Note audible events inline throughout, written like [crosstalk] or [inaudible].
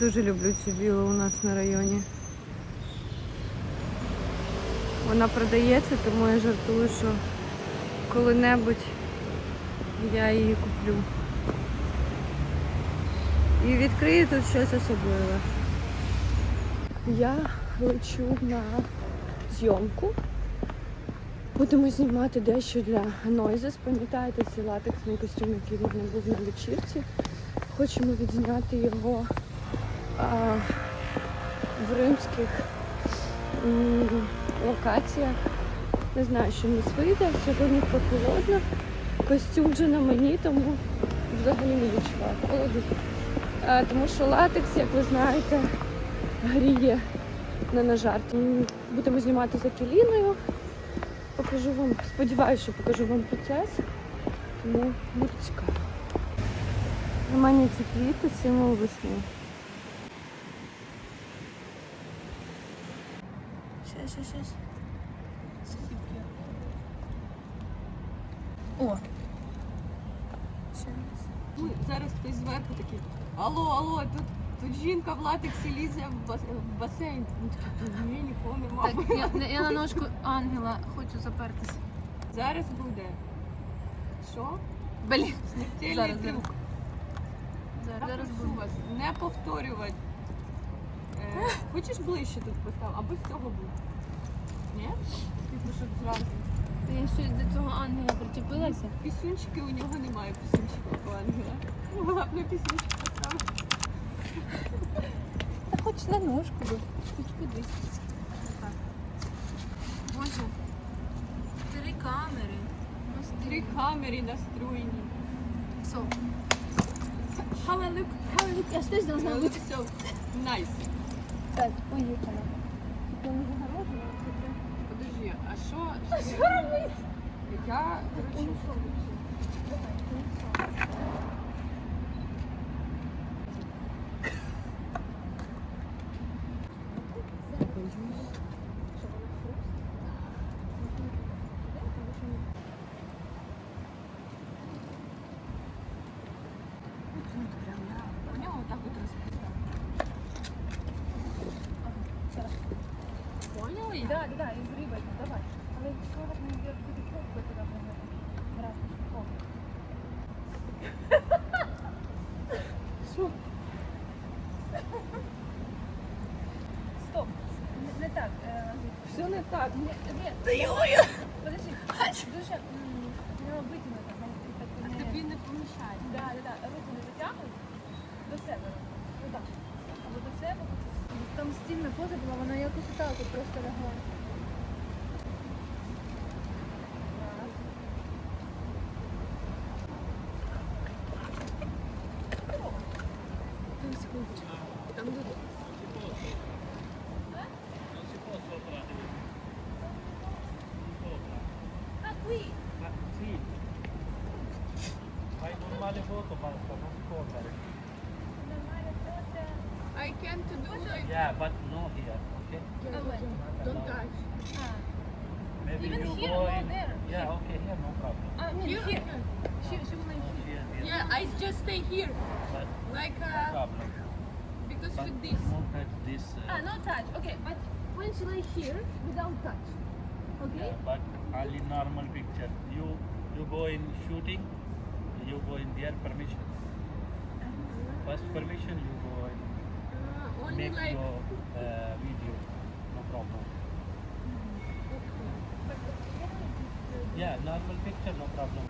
Дуже люблю цю білу у нас на районі. Вона продається, тому я жартую, що коли-небудь я її куплю. І відкрию тут щось особливе. Я лечу на зйомку. Будемо знімати дещо для Noises. Пам'ятаєте цей латексний костюм, який в мене був на вечірці. Хочемо відзняти його в римських локаціях. Не знаю, що нас вийде. Сьогодні прохолодно. Костюм вже на мені, тому взагалі не відчуваю холоду. Тому що латекс, як ви знаєте, гріє не на жарт. Будемо знімати за Келіною. Покажу вам, сподіваюся, що покажу вам процес. Тому буде цікаво. У мене ці квіти символ весни. Щас, щас, щас. О. Ну, зараз хтось зверху такий. Алло, алло, тут, тут жінка в латексі лізе в, бас, в басейн. Ну, такі, ні, нікого нема. Так, я, я на ножку ангела хочу запертись. Зараз буде. Що? Блін. Смертельний Зараз, трюк. Зараз, зараз прошу буду. вас не повторювати. Е, хочеш ближче тут поставити? Або з цього був? Ні? Типу, щоб зразу. Та я ще до цього ангела причепилася. Пісюнчики у нього немає пісюнчика у ангела. Могла б на пісюнчик поставити. Та хоч на ножку би. Хоч кудись. Боже. Три камери. Три камери настроєні. So. How I look, how I look, я ж теж должна бути. все, найс. Так, поїхала. Ти не загорожена? А що? Що робити? Я, коротше? Да, да, да, із рибою, давай. Але скоро мені буде кропку туди погнати. Раз, о. Що? Стоп. Не, не так. Е, Все не так. не, не. Та йою! Подожди. Дуже м, треба витягнути. бо ти так А не- тобі не помішає. Да, да, да. Руку не витягуй до себе. Отак. Або до себе. Там стільна поза була, вона якось отак просто лягла. But with this. don't touch this. Uh, Ah, no touch. Okay, but when she lay here, without touch. Okay? yeah, but only normal picture. You you go in shooting, you go in their permission. First permission, you go and Uh, only make like your uh, video. No problem. Yeah, normal picture, no problem.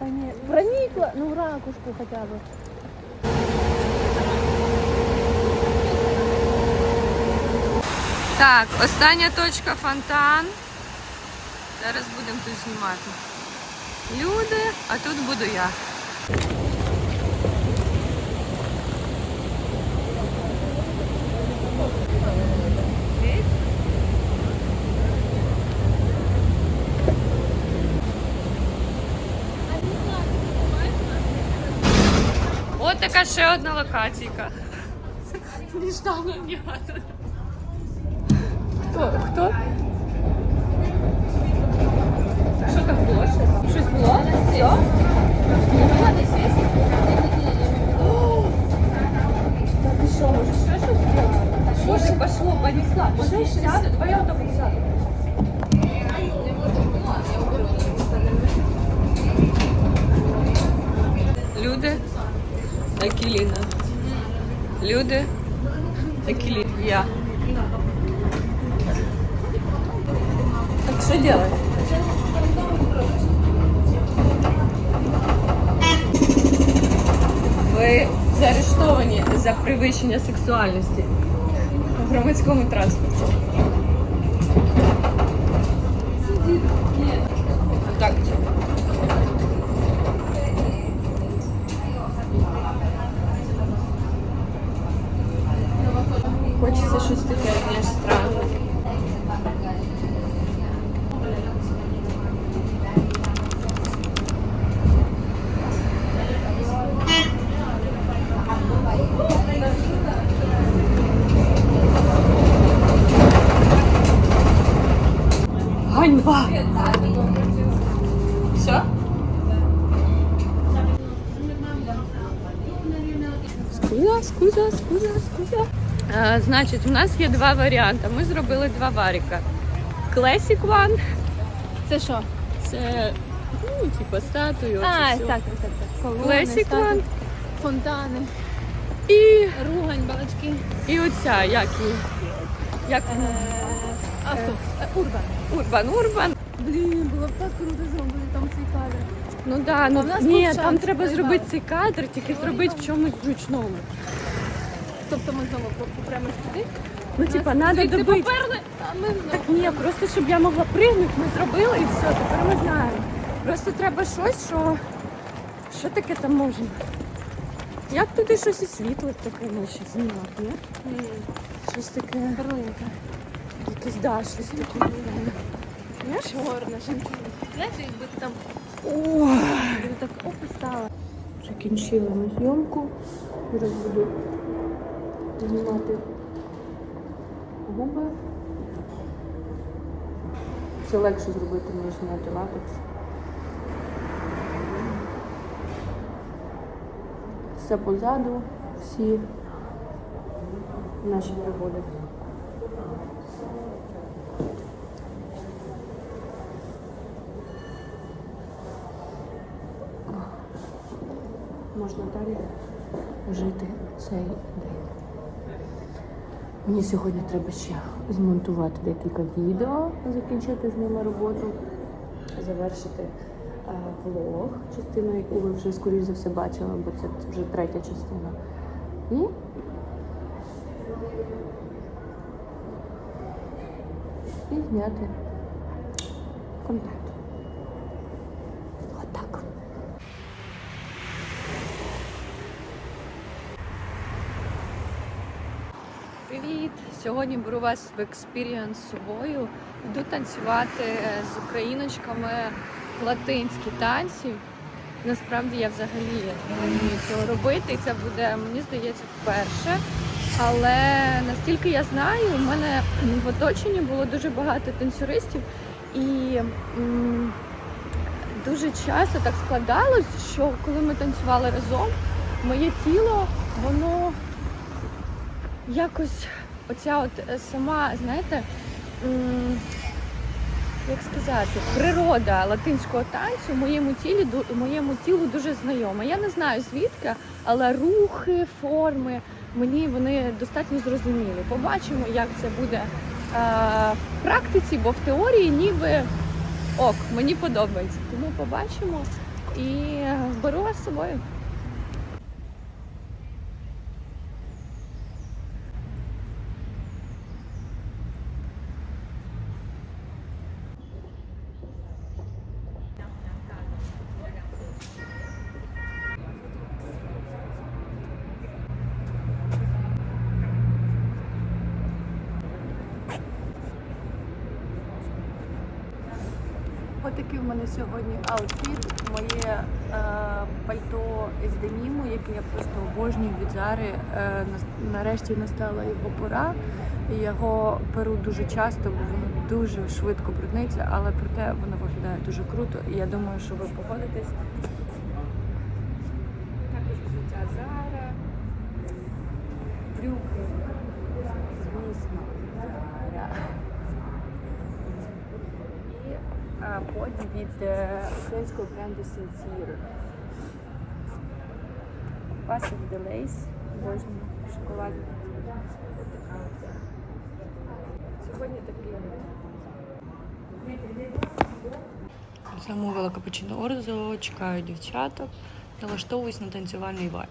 Да нет, проникла, ну ракушку хотя бы. Так, остання точка фонтан. Зараз будемо тут знімати. Люди, а тут буду я. От така ще одна локаційка. Нежданно негаданно. Хто? Хто? Що там було? Щось? Щось було? Все? Та ти що, може ще щось зробити? Боже, пошло, понесла. Може, ще сяду? Давай я отак сяду. Люди, Акіліна. Люди, Акіліна. Я. Так що делать? Ви заарештовані за перевищення сексуальності в громадському транспорті. Так. Хочеться щось таке, знаєш, странне. Ганьба! Все? Скуза, скуза, скуза, скуза. А, значить, у нас є два варіанти. Ми зробили два варіка. Classic One Це що? це ну, типу статую. А, оце так, все. так, так. так. Колони, Classic статуї, One. Фонтани, І, ругань, балачки. і оця, як її? Як Е. Авто. Е, Урбан. Урбан, Урбан. Блін, було б так круто зробити там цей кадр. Ну да, ну в нас ні, там треба зробити цей кадр, тільки зробити в чомусь зручному. Тобто ми знову попрямо туди. Ну, типа, треба звідти добити. поперли, а ми знову. Так ні, просто щоб я могла пригнути, ми зробили і все, тепер ми знаємо. Просто треба щось, що. Що таке там можна? Як туди щось і світло таке наче знімати, ні? М, Щось таке, Перлинка. якесь да, щось таке. Знаєш? Чорна, жінка. Знаєте, якби ти там О, якби так оп і стала. закінчили ми зйомку. Зараз буду знімати губи. Це легше зробити, ніж зняти латекс. Все позаду, всі наші пригоди. Можна далі жити цей день. Мені сьогодні треба ще змонтувати декілька відео, закінчити з ними роботу, завершити е, влог, частину, яку ви вже скоріш за все бачили, бо це вже третя частина. І і зняти контент. Привіт! Сьогодні беру вас в експірієнс з собою. Йду танцювати з україночками латинські танці. Насправді я взагалі не вмію цього робити, і це буде, мені здається, вперше. Але настільки я знаю, у мене в оточенні було дуже багато танцюристів, і м, дуже часто так складалось, що коли ми танцювали разом, моє тіло, воно якось оця от е, сама, знаєте, як сказати, природа латинського танцю моєму тілі моєму тілу дуже знайома. Я не знаю звідки, але рухи, форми мені вони достатньо зрозумілі. Побачимо, як це буде е, в практиці, бо в теорії ніби ок, мені подобається. Тому побачимо і беру вас з собою. Отакий в мене сьогодні аутфіт. Моє е, пальто з деніму, яке я просто обожнюю від Зари. Е, нарешті настала його пора. Його перу дуже часто, бо воно дуже швидко брудниться, але проте воно виглядає дуже круто. І я думаю, що ви погодитесь. Від е, українського бренду Sincere. Пасик Делейс, обожнюю шоколад. Сьогодні такий. Замовила капучино Орзо, чекаю дівчаток, налаштовуюсь на танцювальний вайб.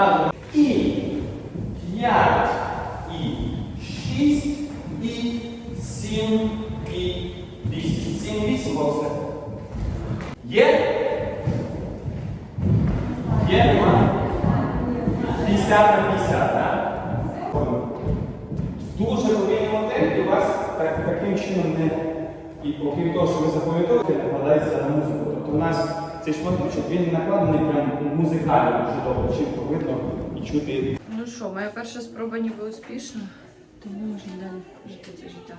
Отут зразу. І цей шматочок він накладений прям музикально дуже добре, чітко видно і чути. Ну що, моя перша спроба ніби успішна, тому можна далі жити це життя.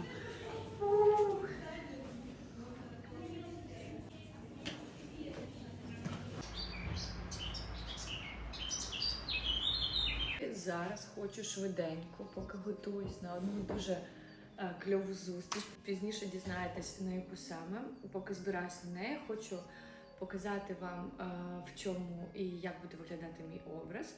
Зараз хочу швиденько, поки готуюсь на одну дуже е, кльову зустріч. Пізніше дізнаєтесь на яку саме. Поки збираюсь на неї, хочу показати вам е, в чому і як буде виглядати мій образ.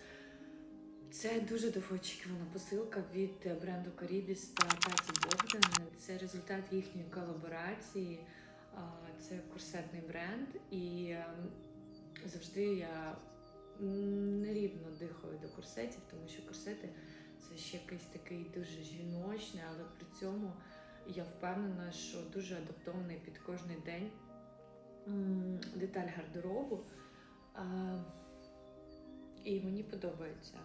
Це дуже довгоочікувана посилка від бренду Caribis та Таті Богдан. Це результат їхньої колаборації. Це корсетний бренд, і ем, завжди я нерівно дихаю до корсетів, тому що корсети це ще якийсь такий дуже жіночний, але при цьому я впевнена, що дуже адаптований під кожний день деталь гардеробу. І мені подобається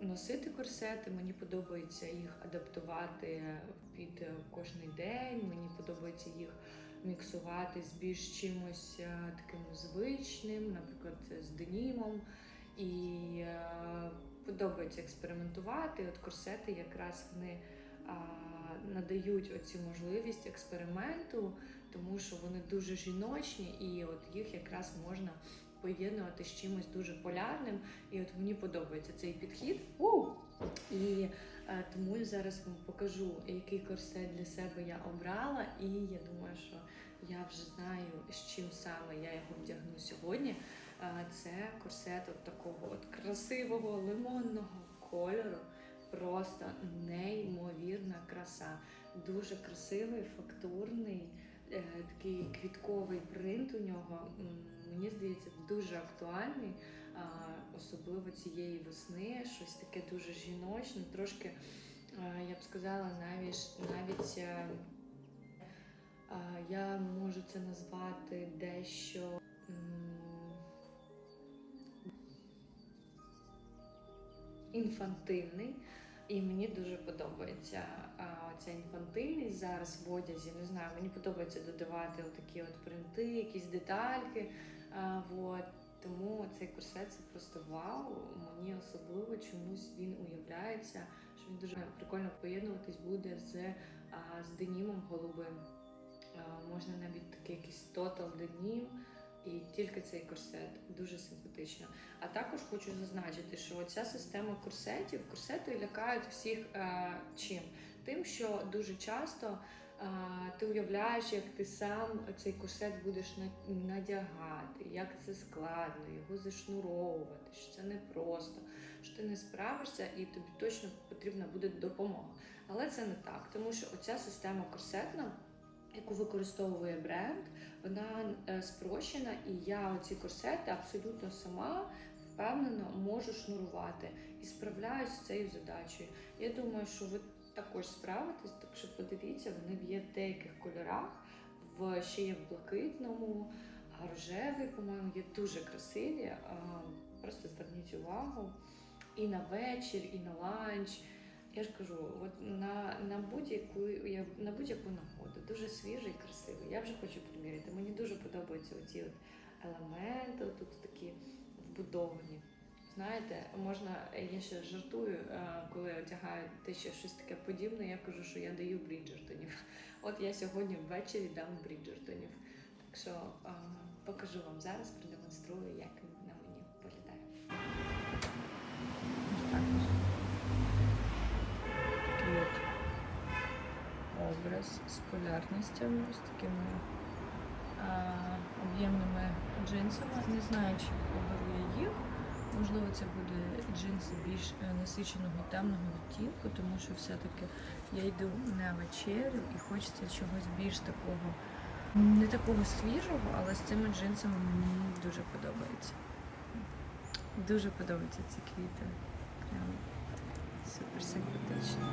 носити корсети, мені подобається їх адаптувати під кожний день, мені подобається їх міксувати з більш чимось таким звичним, наприклад, з денімом. І подобається експериментувати. От корсети якраз вони надають оцю можливість експерименту, тому що вони дуже жіночні, і от їх якраз можна поєднувати з чимось дуже полярним. І от мені подобається цей підхід. У! І Е, Тому я зараз вам покажу, який корсет для себе я обрала, і я думаю, що я вже знаю, з чим саме я його вдягну сьогодні. Е, Це корсет от такого от красивого лимонного кольору. Просто неймовірна краса. Дуже красивий, фактурний, такий квітковий принт у нього. Мені здається, дуже актуальний, особливо цієї весни. Щось таке дуже жіночне, трошки, е, я б сказала, навіть навіть. е, Я можу це назвати дещо інфантильний. І мені дуже подобається ця інфантильність зараз в одязі. Не знаю, мені подобається додавати такі от принти, якісь детальки. А, вот. Тому цей корсет це просто вау. Мені особливо чомусь він уявляється, що він дуже прикольно поєднуватись буде з, а, з денімом голубим. А, можна навіть такий якийсь тотал денім. І тільки цей корсет дуже симпатично. А також хочу зазначити, що ця система корсетів, корсети лякають всіх е, чим? Тим, що дуже часто е, ти уявляєш, як ти сам цей корсет будеш на- надягати, як це складно, його зашнуровувати, що це непросто, що ти не справишся і тобі точно потрібна буде допомога. Але це не так, тому що оця система корсетна, яку використовує бренд, вона е, спрощена, і я ці корсети абсолютно сама впевнено можу шнурувати і справляюсь з цією задачею. Я думаю, що ви також справитесь, так що подивіться, вони є в деяких кольорах, в ще є в блакитному, рожевий, по-моєму, є дуже красиві. Просто зверніть увагу і на вечір, і на ланч. Я ж кажу, от на, на будь-яку я- на будь-яку нагоду, дуже свіжий, красивий. Я вже хочу приміряти. Мені дуже подобаються оці от елементи, тут такі вбудовані. Знаєте, можна я ще жартую, е, коли одягаю те ще щось таке подібне. Я кажу, що я даю бріджертонів. [laughs] От я сьогодні ввечері дам бріджертонів. Так що е, покажу вам зараз, продемонструю, як він на мені виглядає. Образ з полярностями, ось такими об'ємними джинсами. Не знаю, чи оберу я їх. Можливо, це буде джинси більш е, насиченого темного відтінку, тому що все-таки я йду на вечерю і хочеться чогось більш такого, не такого свіжого, але з цими джинсами мені дуже подобається. Дуже подобаються ці квіти. Прям супер симпатично.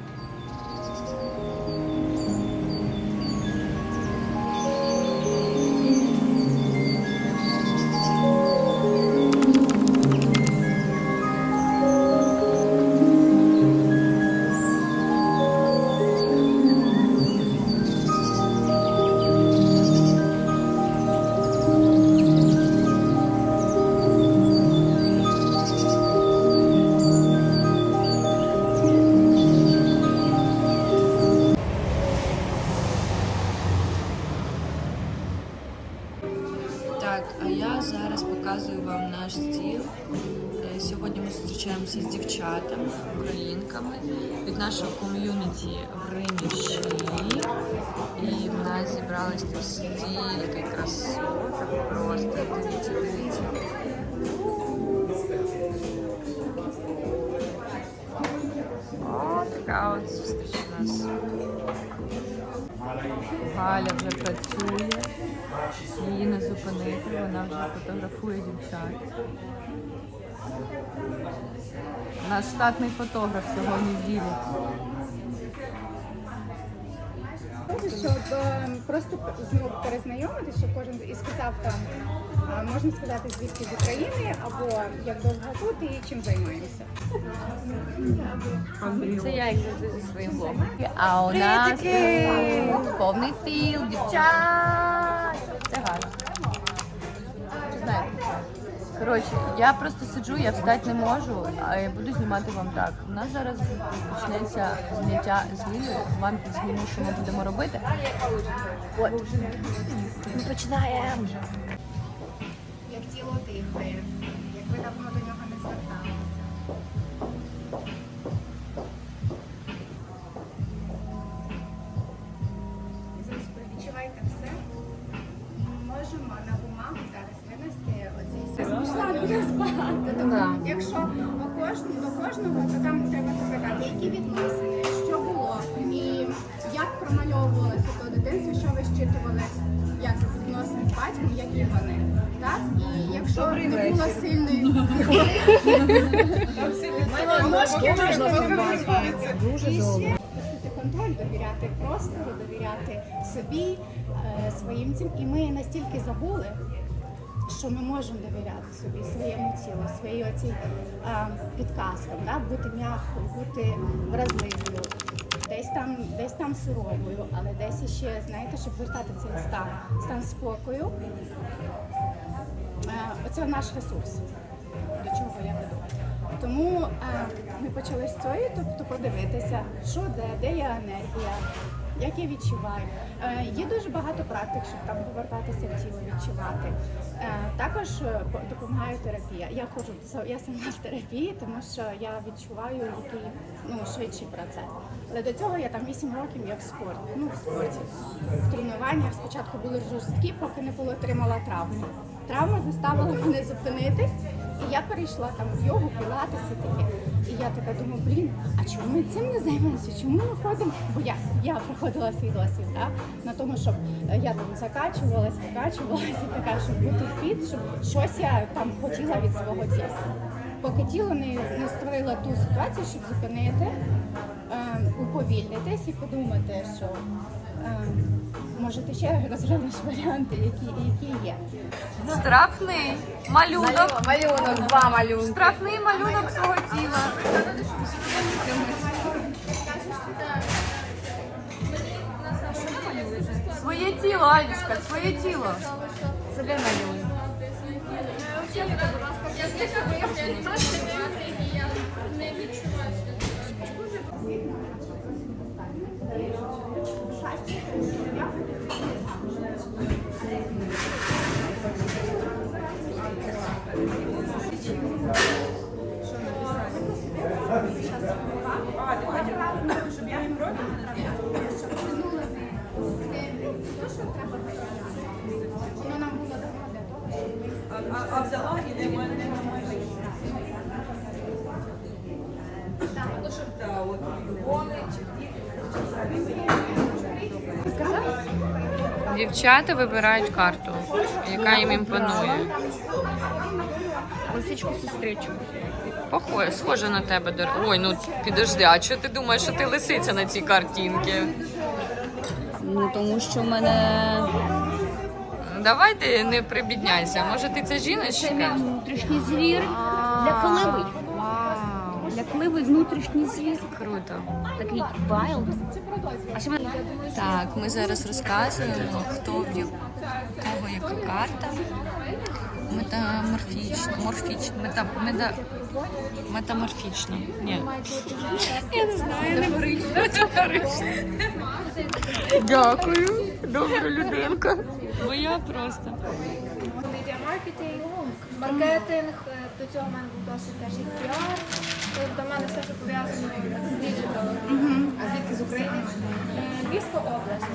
Зупинити, вона вже фотографує дівчат. Наш штатний фотограф сьогодні ділить. Щоб е, просто ну, перезнайомитися, щоб кожен і сказав там, можна сказати, звідки з України, або як довго тут і чим займаємося. Це я як завжди зі своїм блогом. А у нас повний стіл, дівчат. Це гарно. Знаєте? Коротше, я просто сиджу, я встати не можу, а я буду знімати вам так. У нас зараз почнеться зняття з Лілею. Вам підзніму, що ми будемо робити. От. Ми починаємо. Як тіло тихе, як ви давно до нього не зверталися. Багато. Тому якщо до кожного, до кожного, то там треба запитати, які відносини, що було, і як промальовувалося то дитинство, що ви щитували, як з відносин з батьком, які вони. Так? І якщо не було сильної [laughs] то ножки можна вимазувати. Дуже добре. Контроль довіряти простору, довіряти собі, е, своїм цим. І ми настільки забули, що ми можемо довіряти собі, своєму тілу, своїй оцій е, підказкам, да? бути м'якою, бути вразливою, десь там, десь там суровою, але десь іще, знаєте, щоб вертати цей стан, стан спокою. Е, Оце наш ресурс, до чого я веду. Тому е, ми почали з цього, тобто подивитися, що де, де є енергія, як я відчуваю. Е, є дуже багато практик, щоб там повертатися в тіло, відчувати. Е, також е, допомагає терапія. Я ходжу я сама в терапії, тому що я відчуваю який ну, швидший процес. Але до цього я там 8 років як в спорті. Ну, в спорті. В тренуваннях спочатку були жорсткі, поки не було отримала травму. Травма заставила мене зупинитись, і я перейшла там в йогу, пілатес і таке. І я така думаю, блін, а чому ми цим не займаємося? Чому ми ходимо? Бо я, я проходила свій досвід да? на тому, щоб е, я там закачувалась, викачувалась і така, щоб бути фіт, щоб щось я там хотіла від свого тіла. Поки тіло не, не створило ту ситуацію, щоб зупинити, е, уповільнитись і подумати, що е, може ти ще розглянеш варіанти, які, які є. Штрафний малюнок. Малюнок, два малюнки. Штрафний малюнок свого тіла. Своє тіло, Алішка, своє тіло. Себе малюй. Воно того, щоб ми Дівчата вибирають карту, яка їм імпонує. Лисичку сестричку. Похоже, схоже на тебе. Дор... Ой, ну підожди, а що ти думаєш, що ти лисиця на цій картинці? Ну тому що в мене Давай ти не прибідняйся. Може, ти це це мій внутрішній звір для коливи. Для коливи внутрішній звір. Круто. Такий вайлд. А ще мене Так, ми зараз розказуємо, хто в кого яка карта. Метаморфічна, морфічна, мета, мета, метаморфічна. Ні. Я не знаю, не Метафорична. Дякую, добра людинка. Бо я просто. медіамаркетинг, маркетинг, до цього в мене був досить теж і піар. Тобто в мене все, що пов'язано з діджиталом. А звідки з України? Е, Львівська область.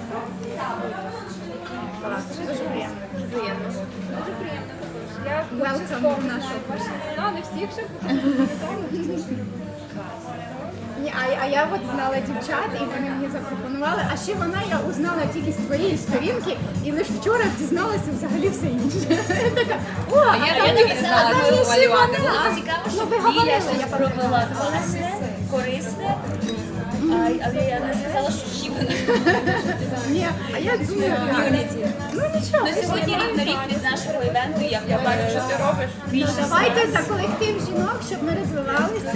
Дуже приємно. Дуже приємно. Дуже приємно. Я в нашу імена, не всіх ще а, а я от знала дівчат, і вони мені запропонували. А ще вона я узнала тільки з твоєї сторінки, і лише вчора дізналася взагалі все інше. Я така, о, а Я, там я навіть знала, там є ще вона. Цікаво, Ну, що ви говорили, я пробила класне, корисне, але я не сказала, що щіпане. Ні, а я думаю, ну нічого. Ну, сьогодні рівно рік від нашого івенту, я, я бачу, що ти робиш. Давайте за колектив жінок, щоб ми розвивалися.